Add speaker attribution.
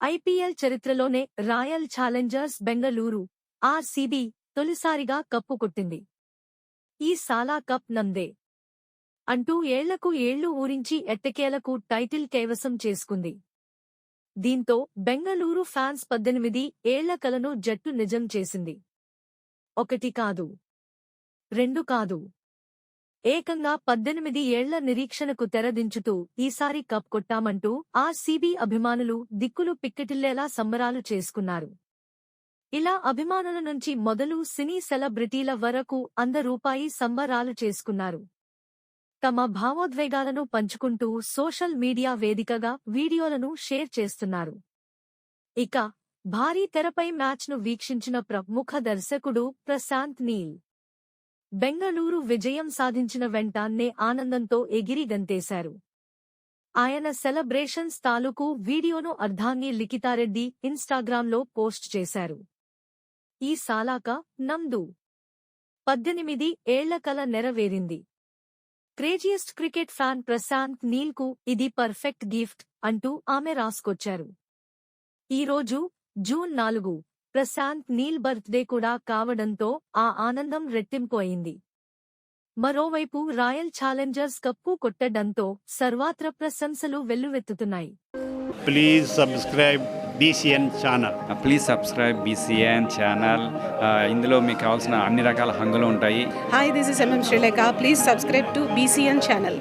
Speaker 1: IPL చరిత్రలోనే royal Challengers Bengaluru RCB తొలిసారిగా cup కొట్టింది. ఈ సాలా కప్ నందే అంటూ ఏళ్ళకు ఏళ్ళు ఊరించి ఎట్టకేలకు టైటిల్ కైవసం చేసుకుంది. దీంతో బెంగళూరు ఫ్యాన్స్ పద్దెనిమిది ఏళ్ళ కలను జట్టు నిజం చేసింది. ఒకటి కాదు రెండు కాదు ఏకంగా పద్దెనిమిది ఏళ్ళ నిరీక్షణకు తెరదించుతూ ఈసారి కప్ కొట్టామంటూ ఆర్సీబీ అభిమానులు దిక్కులు పిక్కటిల్లేలా సంబరాలు చేసుకున్నారు. ఇలా అభిమానుల నుంచి మొదలు సినీ సెలబ్రిటీల వరకు అంద రూపాయి సంబరాలు చేసుకున్నారు. తమ భావోద్వేగాలను పంచుకుంటూ సోషల్ మీడియా వేదికగా వీడియోలను షేర్ చేస్తున్నారు. ఇక భారీ తెరపై మ్యాచ్ను వీక్షించిన ప్రముఖ దర్శకుడు ప్రశాంత్ నీల్. బెంగళూరు విజయం సాధించిన వెంటాన్నే ఆనందంతో ఎగిరి గంతేశారు. ఆయన సెలబ్రేషన్స్ తాలూకు వీడియోను అర్ధాన్ని లిఖితారెడ్డి ఇన్స్టాగ్రామ్లో పోస్ట్ చేశారు. ఈ సాలాక నందు పద్దెనిమిది ఏళ్ళ కల నెరవేరింది. క్రేజియస్ట్ క్రికెట్ ఫ్యాన్ ప్రశాంత్ నీల్కు ఇది పర్ఫెక్ట్ గిఫ్ట్ అంటూ ఆమె రాసుకొచ్చారు. ఈరోజు జూన్ నాలుగు ప్రశాంత్ నీల్ బర్త్డే కూడా కావడంతో ఆ ఆనందం రెట్టింపు అయింది. మరోవైపు రాయల్ ఛాలెంజర్స్ కప్పు కొట్టడంతో సర్వాత్ర ప్రశంసలు వెల్లువెత్తుతున్నాయి.
Speaker 2: Please subscribe BCN channel
Speaker 3: please subscribe BCN channel ఇందులో మీకు కావాల్సిన అన్ని రకాల హంగులు ఉంటాయి.
Speaker 4: Hi, this is MM Sri Lanka. Please subscribe to BCN channel.